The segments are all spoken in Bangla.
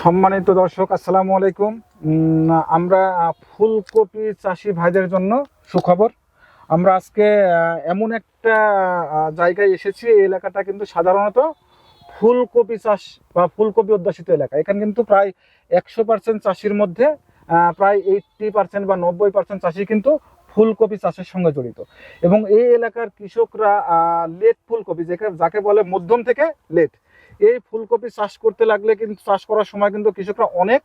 সম্মানিত দর্শক, আসসালামু আলাইকুম। আমরা ফুলকপি চাষি ভাইদের জন্য সুখবর। আমরা আজকে এমন একটা জায়গায় এসেছি, এই এলাকাটা কিন্তু সাধারণত ফুলকপি চাষ বা ফুলকপি অধ্যাসিত এলাকা। এখানে কিন্তু প্রায় একশো পার্সেন্ট চাষির মধ্যে প্রায় এইটটি পার্সেন্ট বা নব্বই পার্সেন্ট চাষি কিন্তু ফুলকপি চাষের সঙ্গে জড়িত। এবং এই এলাকার কৃষকরা লেট ফুলকপি, যাকে যাকে বলে মধ্যম থেকে লেট। এই ফুলকপি চাষ করতে লাগলে কিন্তু, চাষ করার সময় কিন্তু কৃষকরা অনেক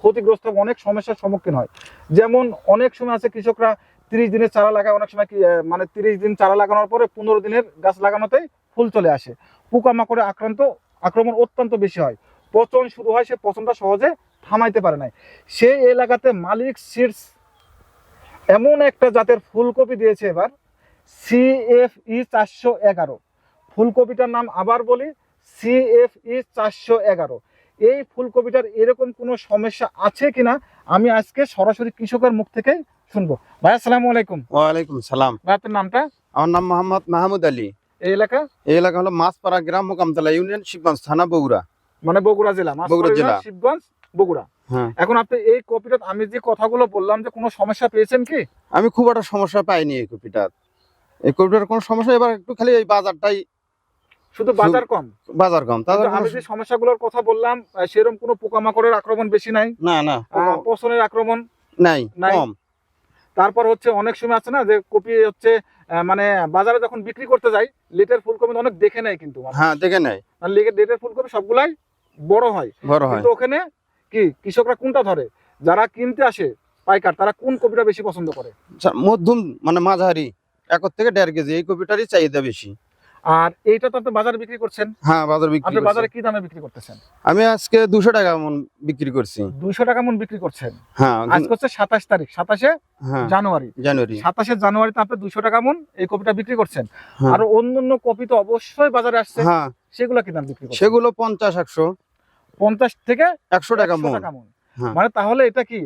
ক্ষতিগ্রস্ত অনেক সমস্যার সম্মুখীন হয়। যেমন অনেক সময় আছে কৃষকরা তিরিশ দিনের চারা লাগায়, অনেক সময় মানে তিরিশ দিন চারা লাগানোর পরে পনেরো দিনের গাছ লাগানোতেই ফুল চলে আসে। পোকামাকড়ে আক্রান্ত, আক্রমণ অত্যন্ত বেশি হয়। পচন শুরু হয়, সে পচনটা সহজে থামাইতে পারে নাই। সেই এলাকাতে মালিক সিডস এমন একটা জাতের ফুলকপি দিয়েছে এবার সিএফই চারশো এগারো। ফুলকপিটার নাম আবার বলি সিএফই চারশো এগারো। এই ফুলকপিটার এরকম কোনো সমস্যা আছে কিনা আমি আজকে সরাসরি কৃষকের মুখ থেকেই শুনব। ভাই আসসালামু আলাইকুম। ওয়ালাইকুম সালাম। ভাই আপনার নামটা? আমার নাম মোহাম্মদ মাহমুদ আলী। এই এলাকা? এই এলাকা হলো মাছপাড়া গ্রাম মোকামতলা ইউনিয়ন শিবগঞ্জ থানা বগুড়া। মানে বগুড়া জেলা বগুড়া জেলা। শিবগঞ্জ বগুড়া। হ্যাঁ। এখন আপনি এই কপিটা আমি যে কথাগুলো বললাম যে কোনো সমস্যা পেয়েছেন কি? আমি খুব একটা সমস্যা পাইনি এই কপিটার। এই কপিটার কোনো সমস্যা এবার একটু খালি এই বাজারটাই শুধু বাজার কম। বাজার কম কিন্তু আমি যে সমস্যাগুলোর কথা বললাম সেরকম কোনো পোকামাকড়ের আক্রমণ বেশি নাই? না না পচনের আক্রমণ নাই। কম। তারপর হচ্ছে অনেক সময় আছে না যে কপি হচ্ছে মানে বাজারে যখন বিক্রি করতে যাই লেটের ফুলকপি অনেক দেখে নেয় কিন্তু হ্যাঁ দেখে নেই আর লেটের লেটের ফুলকপি সবগুলাই বড় হয়। বড় হয়। কিন্তু ওখানে কি কৃষকরা কোনটা ধরে? যারা কিনতে আসে পাইকার তারা কোন কপিটা বেশি পছন্দ করে? আচ্ছা, মধ্যম মানে মাঝারি একর থেকে দেড় কেজি এই কপিটারই চাহিদা বেশি। আর এইটা তো আপনি বাজারে বিক্রি করছেন? হ্যাঁ বাজার বিক্রি আপনি বাজারে কি দামে বিক্রি করতেছেন? আমি আজকে দুশো টাকা মন বিক্রি করছি। দুইশো টাকা মন বিক্রি করছেন? হ্যাঁ আজকে হচ্ছে সাতাশ তারিখ সাতাশে হ্যাঁ জানুয়ারি। জানুয়ারি। সাতাশে জানুয়ারিতে আপনি দুইশো টাকা মন এই কপিটা বিক্রি করছেন। হ্যাঁ। আর অন্য অন্য কপি তো অবশ্যই বাজারে আসছে। হ্যাঁ। সেগুলো কি দাম বিক্রি করছেন? সেগুলো পঞ্চাশ একশো। পঞ্চাশ থেকে একশো টাকা 100 মন। টাকা মন। হ্যাঁ। মানে তাহলে এটা কি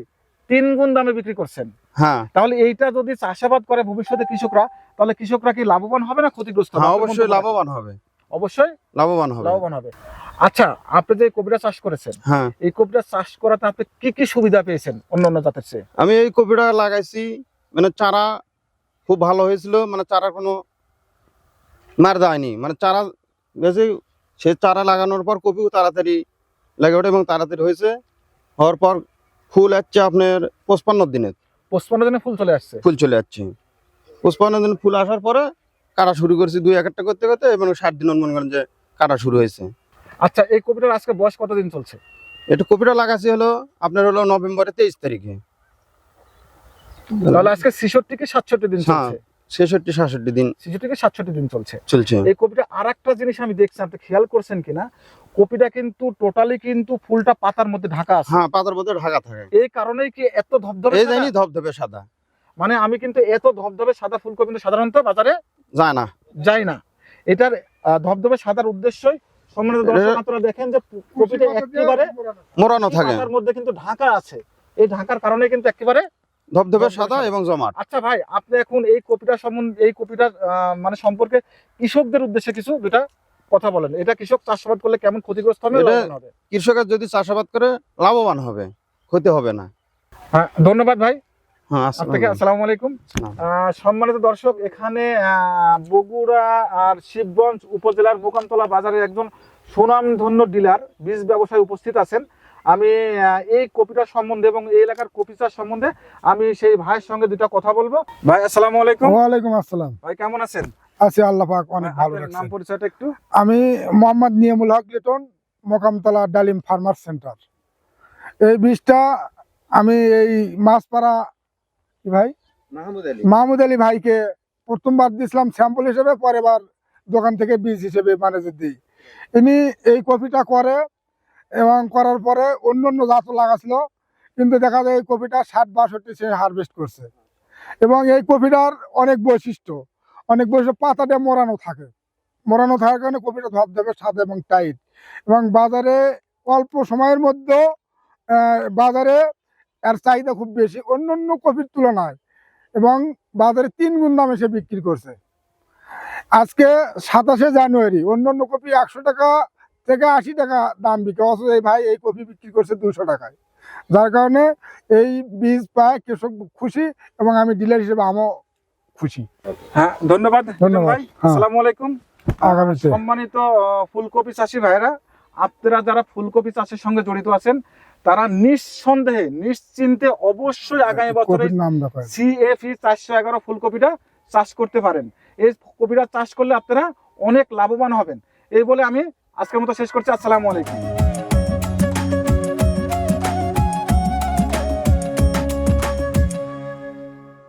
তিন গুণ দামে বিক্রি করছেন? হ্যাঁ। তাহলে এইটা যদি চাষাবাদ করে ভবিষ্যতে কৃষকরা তাহলে কৃষকরা কি লাভবান হবে না ক্ষতিগ্রস্ত হবে? হ্যাঁ অবশ্যই লাভবান হবে। অবশ্যই? লাভবান হবে। লাভবান হবে। আচ্ছা আপনি যে কপিটা চাষ করেছেন হ্যাঁ। এই কপিটা চাষ করাতে আপনি কি কি সুবিধা পেয়েছেন অন্য অন্য জাতের চেয়ে? আমি এই কপিটা লাগাইছি মানে চারা খুব ভালো হয়েছিল মানে চারা কোনো মার দেয়নি। মানে চারা গেছে সে চারা লাগানোর পর কপিও তাড়াতাড়ি লাগে ওঠে এবং তাড়াতাড়ি হয়েছে। হওয়ার পর ফুল আসছে আপনার পঁচপান্ন দিনে পঁচপান্ন দিনে ফুল চলে আসছে? ফুল চলে যাচ্ছে পঁচপান্ন দিন ফুল আসার পরে কাটা শুরু করেছি দুই এক একটা করতে করতে এবং ষাট দিন মনে করেন যে কাটা শুরু হয়েছে। আচ্ছা এই কপিটার আজকে বয়স কতদিন চলছে? এটা কপিটা লাগাচ্ছি হলো আপনার হলো নভেম্বরের তেইশ তারিখে। তাহলে আজকে ছিষট্টি কি সাতষট্টি দিন হ্যাঁ। চলছে? ছেষট্টি সাতষট্টি দিন ছিষট্টি কি সাতষট্টি দিন চলছে। চলছে। এই কপিটা আর একটা জিনিস আমি দেখছি আপনি খেয়াল করছেন কিনা? কপিটা কিন্তু টোটালি কিন্তু ফুলটা পাতার মধ্যে ঢাকা আছে। হ্যাঁ পাতার মধ্যে ঢাকা থাকে। এই কারণেই কি এত ধবধবে এই সাদা? জানি ধবধবে সাদা। মানে আমি কিন্তু এত ধবধবে সাদা ফুলকপি কিন্তু সাধারণত বাজারে যায় না। যাই না। এটার আহ, ধবধবে সাদার উদ্দেশ্যই সম্মানিত দর্শক আপনারা দেখেন যে কপিটা একেবারে মোড়ানো থাকে। পাতার মধ্যে কিন্তু ঢাকা আছে। এই ঢাকার কারণে কিন্তু একেবারে ধবধবে সাদা। এবং জমাট। আচ্ছা ভাই আপনি এখন এই কপিটা সম্বন্ধে এই কপিটার মানে সম্পর্কে কৃষকদের উদ্দেশ্যে কিছু দুটা কথা বলেন। এটা কৃষক চাষাবাদ করলে কেমন ক্ষতিগ্রস্ত হবে কৃষকের যদি চাষাবাদ করে লাভবান হবে ক্ষতি হবে না। হ্যাঁ ধন্যবাদ ভাই। হ্যাঁ আপনাকে আসসালামু আলাইকুম। সম্মানিত দর্শক এখানে বগুড়া আর শিবগঞ্জ উপজেলার মোকামতলা বাজারের একজন সুনামধন্য ডিলার বীজ ব্যবসায়ী উপস্থিত আছেন। আমি এই কপিটার সম্বন্ধে এবং এই এলাকার কপি চাষ সম্বন্ধে আমি সেই ভাইয়ের সঙ্গে দুটা কথা বলব। ভাই আসসালামু আলাইকুম। ওয়ালাইকুম আসসালাম। ভাই কেমন আছেন? আছি আল্লাহ পাক অনেক ভালো নাম পরিচয়টা একটু? আমি মোহাম্মদ নিয়ামুল হক লিটন মোকামতলা ডালিম ফার্মার সেন্টার। এই বীজটা আমি এই মাছপাড়া কি ভাই? মাহমুদ আলী। মাহমুদ আলী ভাইকে প্রথমবার দিয়েছিলাম স্যাম্পল হিসেবে পরের বার দোকান থেকে বীজ হিসেবে ম্যানেজার দিই ইনি এই কপিটা করে এবং করার পরে অন্য অন্য জাতও লাগাছিল। কিন্তু দেখা যায় এই কপিটা ষাট বাষট্টি সে হারভেস্ট করছে। এবং এই কপিটার অনেক বৈশিষ্ট্য। অনেক বৈশিষ্ট্য পাতাটা মোড়ানো থাকে। মোড়ানো থাকার কারণে কপিটা ধবধবে সাদা এবং টাইট এবং বাজারে অল্প সময়ের মধ্যে বাজারে এর চাহিদা খুব বেশি। অন্য অন্য কপির তুলনায়। এবং বাজারে তিন গুণ দামে সে বিক্রি করছে। আজকে সাতাশে জানুয়ারি, অন্য অন্য কপি একশো টাকা থেকে আশি টাকা দাম বিক্রি অথচ এই ভাই এই কপি বিক্রি করছে দুশো টাকায়। যার কারণে এই বীজ পায় কৃষক খুশি এবং আমি ডিলার হিসেবে আমিও খুশি। হ্যাঁ ধন্যবাদ। ধন্যবাদ, ভাই হ্যাঁ। আসসালামু আলাইকুম। সম্মানিত ফুলকপি চাষি ভাইরা আপনারা যারা ফুলকপি চাষের সঙ্গে জড়িত আছেন তারা নিঃসন্দেহে নিশ্চিন্তে অবশ্যই আগামী বছরে সিএফি চারশো এগারো ফুলকপিটা চাষ করতে পারেন। এই কপিটা চাষ করলে আপনারা অনেক লাভবান হবেন। এই বলে আমি আজকের মতো শেষ করছি আসসালামু আলাইকুম।